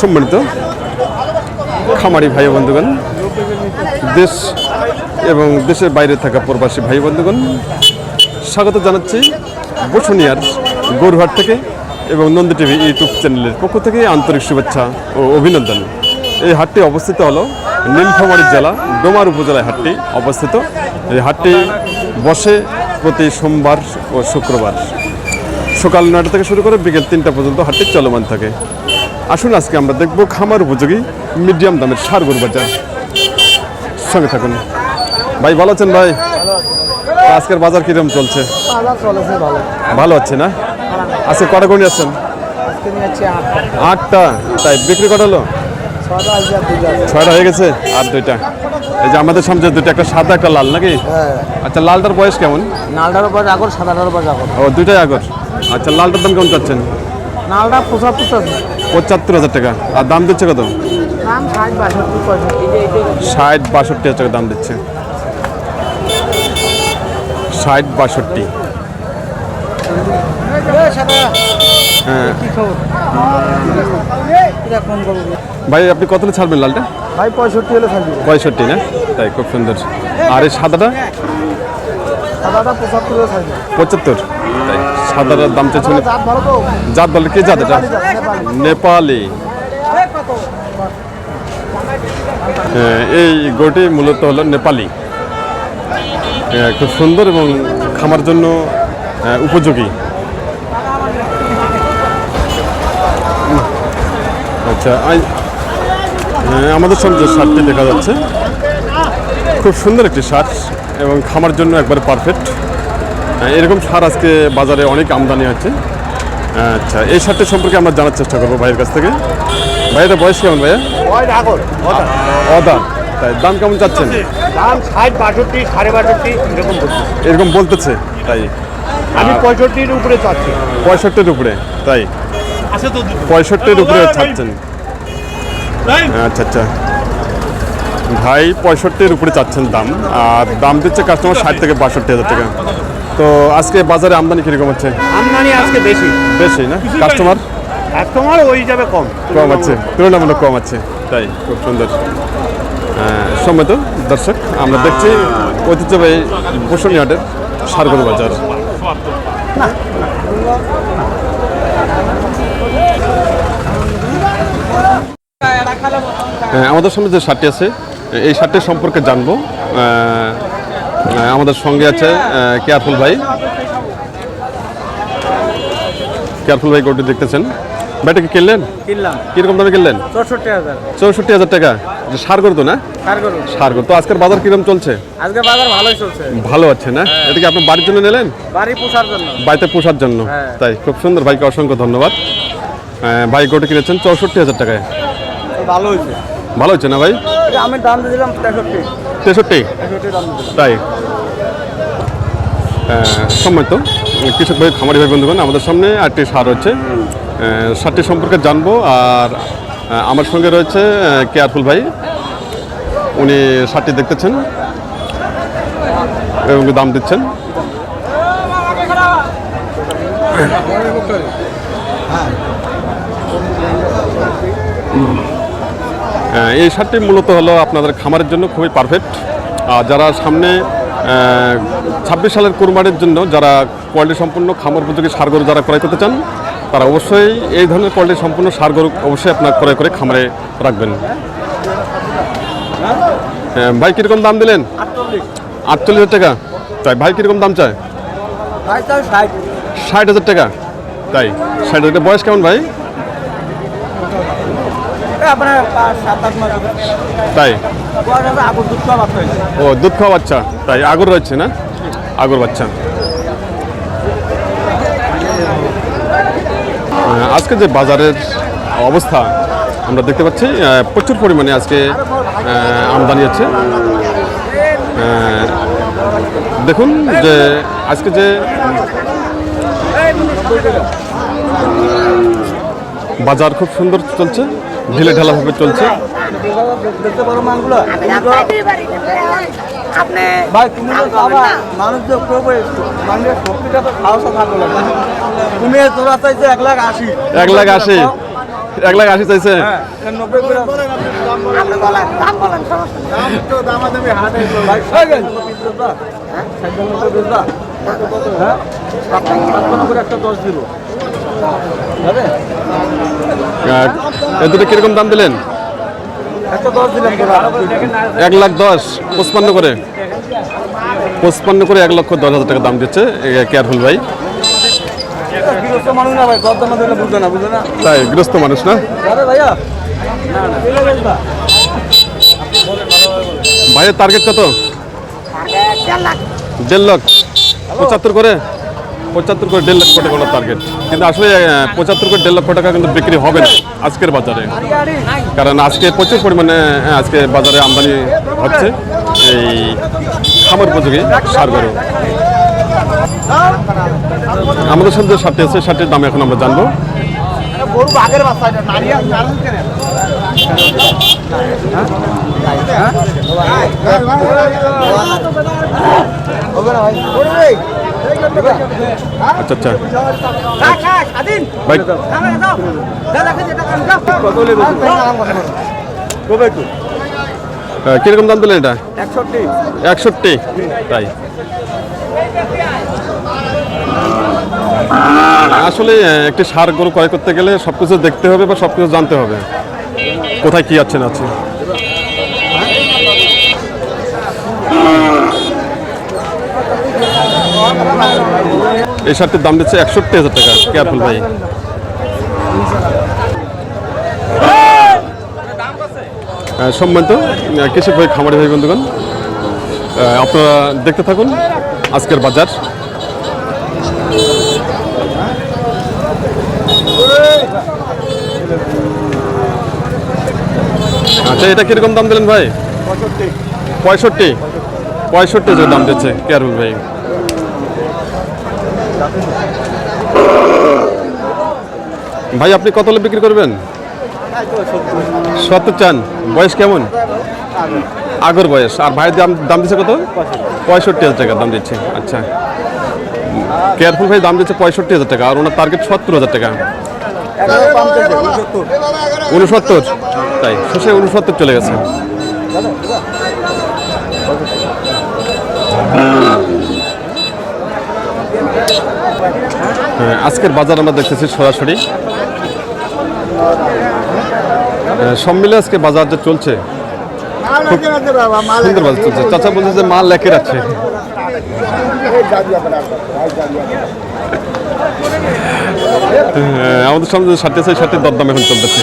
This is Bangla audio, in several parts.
সম্মানিত খামারি ভাই বন্ধুগণ, দেশ এবং দেশের বাইরে থাকা প্রবাসী ভাই বন্ধুগণ, স্বাগত জানাচ্ছি বসুনিয়ার গৌরহাট থেকে এবং নন্দী টিভি ইউটিউব চ্যানেলের পক্ষ থেকে আন্তরিক শুভেচ্ছা ও অভিনন্দন। এই হাটটি অবস্থিত হলো নীলফামারী জেলা, ডোমার উপজেলায় হাটটি অবস্থিত। এই হাটটি বসে প্রতি সোমবার ও শুক্রবার। সকাল নয়টা থেকে শুরু করে বিকেল তিনটা পর্যন্ত হাটটি চলমান থাকে। আসুন আজকে আমরা দেখব খামার উপযোগী মিডিয়াম দামের সার গরু বাজার। সঙ্গে থাকুন। ভাই ভালো আছেন ভাই? আজকের বাজার কীরকম চলছে? ভালো। আছে না? আজকে কটা গরু আছেন আটটা। তাই বিক্রি কটা হলো? ছয়টা হয়ে গেছে? আর দুইটা? এই যে আমাদের সামনে দুটো একটা সাদা একটা লাল নাকি? হ্যাঁ। আচ্ছা লালটার বয়স কেমন? লালটার উপর আগর সাদাটার উপর আগর। ও দুইটাই আগর? আচ্ছা লালটার দাম কেমন চাচ্ছেন? লালটা পঁচাত্তর পঁচাত্তর হাজার টাকা। আর দাম দিচ্ছে কত? ষাট বাষট্টি হাজার টাকা দাম দিচ্ছে। ষাট বাষট্টি। হ্যাঁ। ভাই আপনি কত ছাড়বেন লালটা? ভাই পঁয়ষট্টি হলে পঁয়ষট্টি না? তাই খুব সুন্দর। আর এই সাদাটা? সাদাটা পঁচাত্তর পঁচাত্তর। সাদাটার দাম চাইছে উনি- জাত বলে কি জাত এটা? নেপালি। হ্যাঁ, এই গরুটি মূলত হলো নেপালি। হ্যাঁ, খুব সুন্দর এবং খামার জন্য হ্যাঁ, উপযোগী। আচ্ছা আমাদের সামনে যে শার্টটি দেখা যাচ্ছে খুব সুন্দর একটি শার্ট এবং খামার জন্য একবারে পারফেক্ট এরকম সার আজকে বাজারে অনেক আমদানি হচ্ছে। আচ্ছা এই শার্টটি সম্পর্কে আমরা জানার চেষ্টা করব ভাইয়ের কাছ থেকে। ভাইয়ের বয়স কেমন ভাইয়া? তাই দাম কেমন চাচ্ছেন? দাম ষাট বাষট্টি সাড়ে বাষট্টি এরকম এরকম বলতেছে তাই। আমি পঁয়ষট্টির উপরে চাচ্ছি। পঁয়ষট্টির উপরে তাই। তো পঁয়ষট্টির উপরে চাচ্ছেন। আচ্ছা আচ্ছা। ভাই পঁয়ষট্টির উপরে চাচ্ছেন দাম। আর দাম দিচ্ছে কাস্টমার ষাট থেকে বাষট্টি হাজার টাকা। তো আজকে বাজারে আমদানি কীরকম হচ্ছে? আমদানি আজকে বেশি। বেশি না? কাস্টমার? কাস্টমার ওই যাবে কম। কম আছে তুলনামূলক কম আছে। তাই খুব সুন্দর। সম্মত দর্শক আমরা দেখছি ঐতিহ্যবাহী বসুনি হাটের সারগর বাজার। হ্যাঁ, আমাদের সামনে যে শার্টটি আছে এই শার্টটির সম্পর্কে জানব। আমাদের সঙ্গে আছে কেয়ারফুল ভাই। কেয়ারফুল ভাই গরুটি দেখতেছেন। ভাইটা কি কিনলেন? কিনলাম। কীরকম দামে কিনলেন? চৌষট্টি হাজার। চৌষট্টি হাজার টাকা। সার করতো না? সার করতো আজকের বাজার কীরকম চলছে? আজকে বাজার ভালোই চলছে। ভালো আছে না? এটা কি আপনি বাড়ির জন্য নিলেন? বাড়ি পোষার জন্য। বাড়িতে পোষার জন্য। হ্যাঁ। তাই খুব সুন্দর। ভাইকে অসংখ্য ধন্যবাদ। ভাই গোটা কিনেছেন চৌষট্টি হাজার টাকায়। ভালো হয়েছে। ভালো হচ্ছে না ভাই? আমি দাম দিলাম তেষট্টি। তেষট্টি? তাই। সম্মানিত কৃষক ভাই খামারি ভাই বন্ধুগণ আমাদের সামনে আটটি সার আহ, সারটি সম্পর্কে জানব আর আমার সঙ্গে রয়েছে কেয়ারফুল ভাই। উনি সারটি দেখতেছেন এবং দাম দিচ্ছেন। আহ, এই শার্টটি মূলত হলো আপনাদের খামারের জন্য খুবই পারফেক্ট আর যারা সামনে ছাব্বিশ সালের কোরবানির জন্য যারা কোয়ালিটি সম্পূর্ণ খামার উপযোগী সার গরু যারা ক্রয় করতে চান তারা অবশ্যই এই ধরনের কোয়ালিটি সম্পূর্ণ সার গরু অবশ্যই আপনার ক্রয় করে খামারে রাখবেন। হ্যাঁ, ভাই কীরকম দাম দিলেন? আটচল্লিশ হাজার টাকা। তাই ভাই কীরকম দাম চায়? ষাট। ষাট হাজার টাকা। তাই ষাট হাজার টাকা। বয়স কেমন ভাই? আপনার সাত আট মাস তাই? ও দুধ খাওয়া বাচ্চা? তাই আগর রয়েছে না? আগর বাচ্চা। আজকে যে বাজারের অবস্থা আমরা দেখতে পাচ্ছি প্রচুর পরিমাণে আজকে আমদানি আহ, দেখুন যে আজকে যে বাজার খুব সুন্দর চলছে। ঢিলে ঢালাভাবে চলছে। দেখতে পারো মানগুলো। ভাই তুমি তো খাবা মানুষ যে করবে মানুষের শক্তিটা তো খাওয়া থাকবে তুমি তোরা চাইছে এক লাখ আশি। এক লাখ আশি। এক লাখ আশি চাইছে। একটা দশ এ দুটো কীরকম দাম দিলেন? এক লাখ দশ পঁচপান্ন করে। পঁচপান্ন করে এক লক্ষ দশ হাজার টাকা দাম দিচ্ছে কেয়ারফুল ভাই। গৃহস্থ তাই গ্রস্ত মানুষ না? ভাইয়ের টার্গেট কত? দেড় লাখ। পঁচাত্তর করে? পঁচাত্তর করে দেড় লক্ষ টাকা টার্গেট কিন্তু আসলে পঁচাত্তর করে দেড় লক্ষ টাকা কিন্তু বিক্রি হবে না আজকের বাজারে। কারণ আজকে প্রচুর পরিমাণে আজকে বাজারে আমদানি হচ্ছে এই খামার উপযোগী সার গরু। আমাদের সাথে যে শার্টটি আছে শার্টের দাম এখন আমরা জানব। গরু আচ্ছা আচ্ছা। কীরকম দাম দিলেন এটা? একষট্টি। তাই। আসলে একটি সার গরু ক্রয় করতে গেলে সব কিছু দেখতে হবে বা সব কিছু জানতে হবে। কোথায় কি আছে না আছে? এই শার্টের দাম দিচ্ছে একষট্টি হাজার টাকা। কেয়ারফুল ভাই। আহ, সম্মানিত কৃষক ভাই খামারি ভাই বন্ধুগণ আপনারা দেখতে থাকুন আজকের বাজার। আচ্ছা এটা কীরকম দাম দিলেন ভাই? পঁয়ষট্টি। পঁয়ষট্টি। যে দাম দিচ্ছে কেয়ারুল ভাই। ভাই আপনি কত হলে বিক্রি করবেন? সত্তর চান। বয়স কেমন? আগর বয়স। আর ভাইয়ের দাম দাম দিচ্ছে কত? পঁয়ষট্টি হাজার টাকা দাম দিচ্ছে। আচ্ছা। কেয়ারফুল ভাই দাম দিচ্ছে পঁয়ষট্টি হাজার টাকা। আর ওনার টার্গেট সত্তর হাজার টাকা। উনসত্তর। তাই শেষে উনসত্তর চলে গেছে। হ্যাঁ, আজকের বাজার আমরা দেখতেছি সরাসরি। সব মিলে আজকে বাজার যে চলছে চাচা বলছে যে মাল লেখে আছে। আমাদের সামনে যে ষাটটি আছে সেই ষাটটির দরদাম এখন চলতেছে।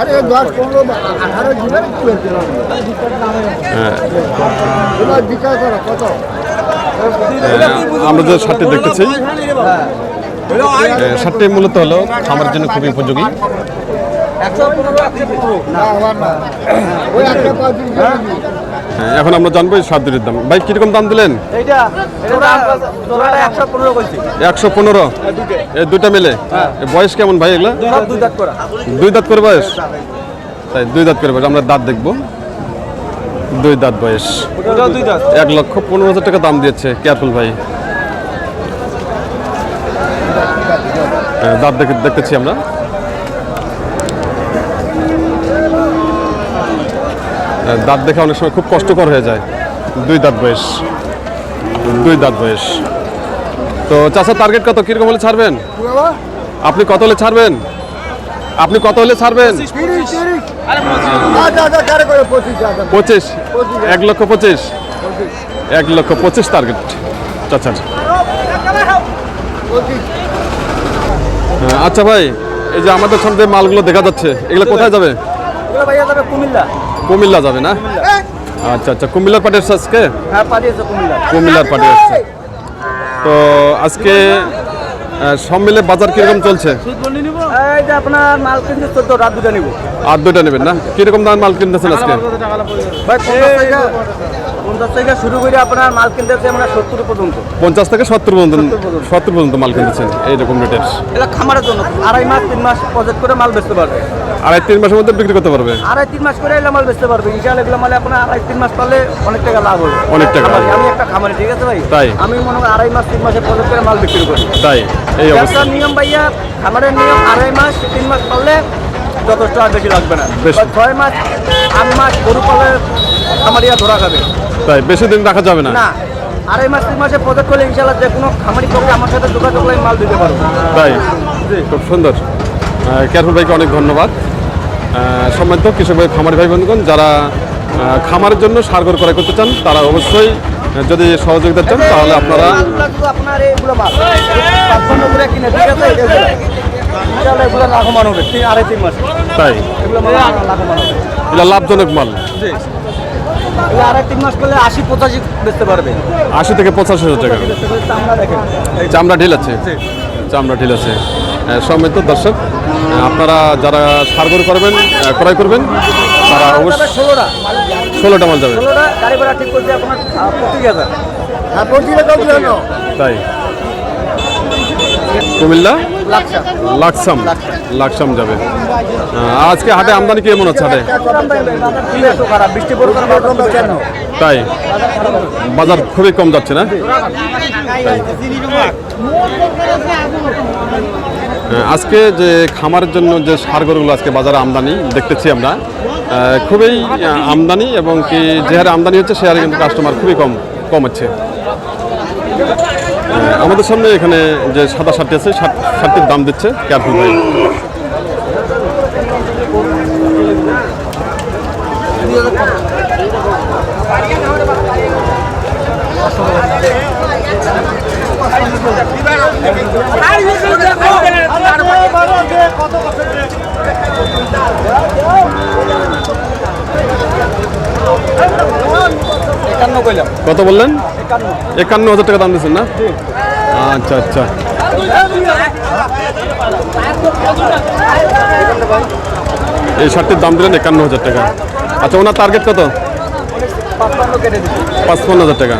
আরে দশ পনেরো আঠারো দিনের কত? আমরা যে শার্টটি দেখতেছি শার্টটি মূলত হলো খামার জন্য খুবই উপযোগী। না আমার না। ওই হ্যাঁ, এখন আমরা জানব এই শার্টটির দাম। ভাই কীরকম দাম দিলেন? একশো পনেরো এই দুটা মিলে? এ বয়স কেমন ভাই এগুলো? দুই দাঁত করা। বয়স? তাই দুই দাঁত করে বয়স। আমরা দাঁত দেখব। দুই দাঁত বয়স। এক লক্ষ পনেরো হাজার টাকা দাম দিয়েছে। কেয়ারফুল ভাই। হ্যাঁ, দাঁত দেখে দেখতেছি আমরা। দাঁত দেখে অনেক সময় খুব কষ্টকর হয়ে যায়। দুই দাঁত বয়স। দুই দাঁত বয়স। তো চাষা টার্গেট কত? কীরকম হলে ছাড়বেন? আপনি কত হলে ছাড়বেন? আপনি কত হলে ছাড়বেন? পঁচিশ। এক লক্ষ পঁচিশ। এক লক্ষ পঁচিশ টার্গেট আচ্ছা। আচ্ছা আচ্ছা ভাই, এই যে আমাদের সামনে মালগুলো দেখা যাচ্ছে, এগুলো কোথায় যাবে? যাবে কুমিল্লা। কুমিল্লা যাবে না? আচ্ছা আচ্ছা কুমিল্লার পার্টি এসছে আজকে? হ্যাঁ পাঠিয়েছে কুমিল্লা। কুমিল্লার পার্টি এসছে তো আজকে সব মিলে বাজার কীরকম চলছে? এই যে আপনার মাল কিনতে চোদ্দ রাত দুটা নিব। আর দুইটা নেবেন না? কীরকম দাম মাল কিনতেছেন আজকে? পঞ্চাশ থেকে পঞ্চাশ থেকে শুরু করে আপনার মাল কিনতেছে আমরা সত্তর পর্যন্ত। পঞ্চাশ থেকে সত্তর পর্যন্ত সত্তর পর্যন্ত। মাল কিনতেছেন এইরকম রেটের। এটা খামারের জন্য। আড়াই মাস তিন মাস প্রজেক্ট করে মাল বেচতে পারবে। আড়াই তিন মাসের মধ্যে বিক্রি করতে পারবে? আড়াই তিন মাস করে এলে মাল বেচতে পারবে। ইনশাআল্লাহ এগুলো মালে আপনার আড়াই তিন মাস পারলে অনেক টাকা লাভ হবে। অনেক টাকা। আমি একটা খামারি ঠিক আছে ভাই? তাই? আমি মনে হয় আড়াই মাস তিন মাসে প্রজেক্ট করে মাল বিক্রি করি। তাই? এই অবস্থা। নিয়ম ভাইয়া খামারের নিয়ম আড়াই মাস তিন মাস পারলে যথেষ্ট আর বেশি লাগবে না। ছয় মাস আট মাস গরু পালে খামারিয়া ধরা খাবে। তাই? বেশি দিন রাখা যাবে না? না। আড়াই মাস তিন মাসে প্রজেক্ট করলে ইনশাল্লাহ যে কোনো খামারি করলে আমার সাথে যোগাযোগ করলে মাল দিতে পারব। তাই? খুব সুন্দর। কেয়ারফুল ভাইকে অনেক ধন্যবাদ। সম্মানিত কৃষক ভাই খামারি ভাই বন্ধুগণ যারা খামারের জন্য সারগর ক্রয় করতে চান তারা অবশ্যই যদি সহযোগিতা চান তাহলে আপনারা তাই? এগুলো লাভজনক মাল। আশি থেকে পঁচাশি হাজার টাকা। চামড়া ঢিল আছে। চামড়া ঢিল আছে। সম্মানিত দর্শক আপনারা যারা সারগর করবেন ক্রয় করবেন তারা অবশ্যই ষোলোটা। ষোলোটা মাল যাবে। ঠিক আপনার পঁচিশ হাজার। হ্যাঁ পঁচিশ হাজার তাই? কুমিল্লা? লাকসাম। লাকসাম। যাবে। আজকে হাটে আমদানি কেমন আছে হাটে? তাই? বাজার খুবই কম যাচ্ছে না? আজকে যে খামারের জন্য যে সারগরগুলো আজকে বাজারে আমদানি দেখতেছি আমরা খুবই আমদানি এবং কি যে হারে আমদানি হচ্ছে, সে হারে কিন্তু কাস্টমার খুবই কম কম হচ্ছে। আমাদের সামনে এখানে যে সাদা শার্টটি আছে, শার্ট, শার্টটির দাম দিচ্ছে কেয়ারফুল ভাই। একান্ন কত বললেন? একান্ন। হাজার টাকা দাম দিচ্ছেন না? আচ্ছা আচ্ছা। এই শার্টটির দাম দিলেন একান্ন হাজার টাকা। আচ্ছা ওনার টার্গেট কত? পাঁচপান্ন হাজার টাকা।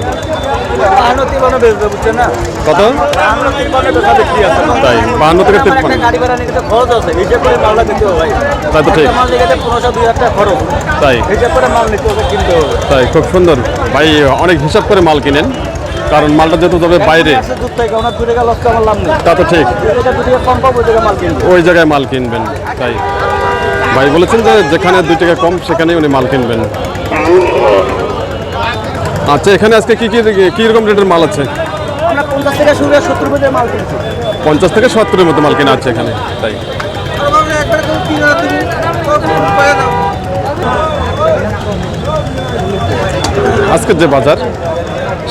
বাহান্ন তিপ্পান্ন বেচবে বুঝছেন না? কত? বাহান্ন তিপ্পান্ন বেচা বিক্রি আছে। তাই বাহান্ন থেকে একটা তিপ্পান্ন গাড়ি ভাড়া নিতে খরচ আছে হিসেব করে মালটা দিতে হবে ভাই। তাই তো ঠিক। মাল নিতে পনেরোশো দুই হাজার টাকা খরচ। তাই। হিসেব করে মাল নিতে হবে কিনতে হবে। তাই খুব সুন্দর। ভাই অনেক হিসাব করে মাল কিনেন। কারণ মালটা যেহেতু যাবে বাইরে। তা তো ঠিক। ওই জায়গায় মাল কিনবেন তাই। ভাই বলেছেন যে যেখানে দুই টাকা কম সেখানেই উনি মাল কিনবেন। আচ্ছা এখানে আজকে কি কি কি রকম রেটের মাল আছে? আমরা পঞ্চাশ টাকা শুরু সত্তর পর্যন্ত মাল কিনছি। পঞ্চাশ থেকে সত্তরের মতো মাল কেনা আছে এখানে। তাই। আজকের যে বাজার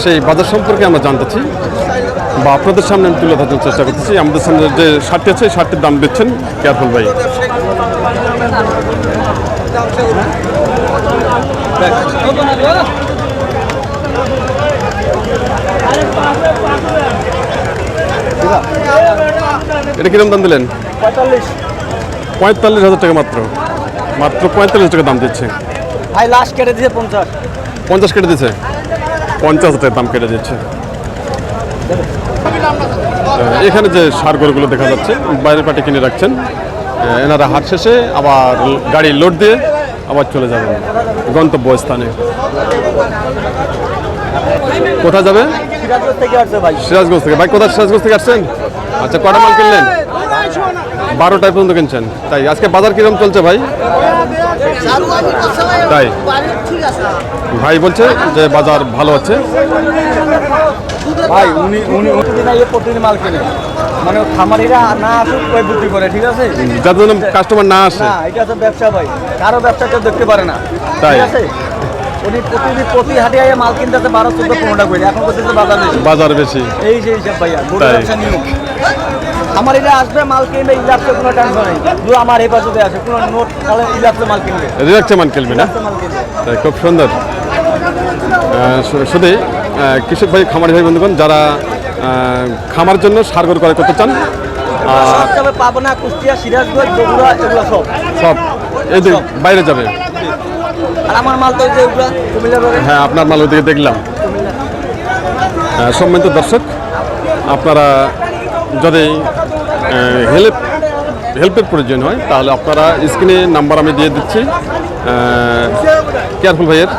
সেই বাজার সম্পর্কে আমরা জানতেছি বা আপনাদের সামনে আমি তুলে ধরার চেষ্টা করতেছি। আমাদের সামনে যে শার্টটি আছে সেই শার্টটির দাম দিচ্ছেন কেয়ারফুল ভাই। এটা কীরকম দাম দিলেন? পঁয়তাল্লিশ। পঁয়তাল্লিশ হাজার টাকা মাত্র। মাত্র পঁয়তাল্লিশ টাকা দাম দিচ্ছে। ভাই লাস্ট কেটে দিয়েছে পঞ্চাশ। পঞ্চাশ কেটে দিচ্ছে পঞ্চাশ টাকা দাম কেটে দিচ্ছে। এখানে যে সার গরুগুলো দেখা যাচ্ছে বাইরের পাটে কিনে রাখছেন এনারা হাট শেষে আবার গাড়ি লোড দিয়ে আবার চলে যাবেন। গন্তব্য স্থানে কোথায় যাবে? সিরাজগঞ্জ থেকে আসছে ভাই। সিরাজগঞ্জ থেকে। ভাই কোথায় সিরাজগঞ্জ থেকে আসছেন? আচ্ছা কটা মাল কিনলেন? বারোটায় পর্যন্ত কিনছেন। তাই আজকে বাজার কীরকম চলছে ভাই? তাই। ভাই বলছে যে বাজার ভালো আছে ভাই উনি উনি প্রতিদিন মাল কিনে মানে খামারিরা না আসুক ওই বুদ্ধি করে ঠিক আছে? যার জন্য কাস্টমার না আসে। না এটা তো ব্যবসা ভাই। কারও ব্যবসা কেউ দেখতে পারে না। তাই। আছে? উনি প্রতিদিন প্রতি হাটে আইয়ে মাল কিনতে বারো চোদ্দ পনেরোটা করে। এখন করতেছে বাজার বেশি। বাজার বেশি। এই যে হিসাব ভাইয়া ব্যবসা নিয়ম আমার এটা আসবে মাল কিনবে ইলাপসে কোনো টেনশন নেই। আমার হেফাজতে আছে কোনো নোট তাহলে ইলাপসে মাল কিনবে। রিলাক্সে মান খেলবি না? তাই খুব সুন্দর। শুধু কৃষক ভাই খামারি ভাই বন্ধুগণ যারা খামার জন্য সারগর করে করতে চান যাবে পাবনা কুষ্টিয়া সিরাজগঞ্জ বগুড়া এগুলো সব। সব। এই যে বাইরে যাবে। আর আমার মাল তো যে হ্যাঁ আপনার মাল ওদিকে দেখলাম। সম্মানিত দর্শক আপনারা যদি হেল্প হেল্পের প্রয়োজন হয়, তাহলে আপনারা স্ক্রিনে নাম্বার আমি দিয়ে দিচ্ছি। কেয়ারফুল ভাইয়ের,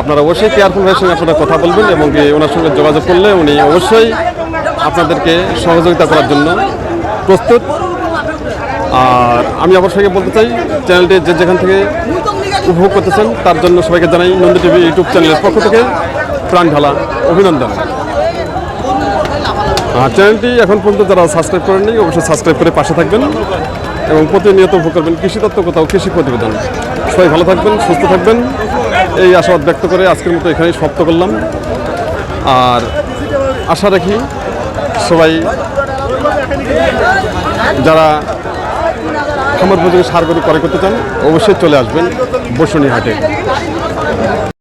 আপনারা অবশ্যই কেয়ারফুল ভাইয়ের সঙ্গে আপনারা কথা বলবেন এবং ওনার সঙ্গে যোগাযোগ করলে উনি অবশ্যই আপনাদেরকে সহযোগিতা করার জন্য প্রস্তুত। আর আমি আবার সঙ্গে বলতে চাই চ্যানেলটি যে যেখান থেকে উপভোগ করতেছেন, তার জন্য সবাইকে জানাই নন্দী টিভি ইউটিউব চ্যানেলের পক্ষ থেকে প্রাণ ঢালা অভিনন্দন। আর চ্যানেলটি এখন পর্যন্ত যারা সাবস্ক্রাইব করেননি, অবশ্যই সাবস্ক্রাইব করে পাশে থাকবেন এবং প্রতিনিয়ত উপভোগ করবেন কৃষি তত্ত্ব কোথাও কৃষি প্রতিবেদন। সবাই ভালো থাকবেন, সুস্থ থাকবেন। এই আশাবাদ ব্যক্ত করে আজকের মতো এখানেই সমাপ্ত করলাম। আর আশা রাখি সবাই যারা খামার পুজোকে সার করে করতে চান, অবশ্যই চলে আসবেন বসুনি হাটে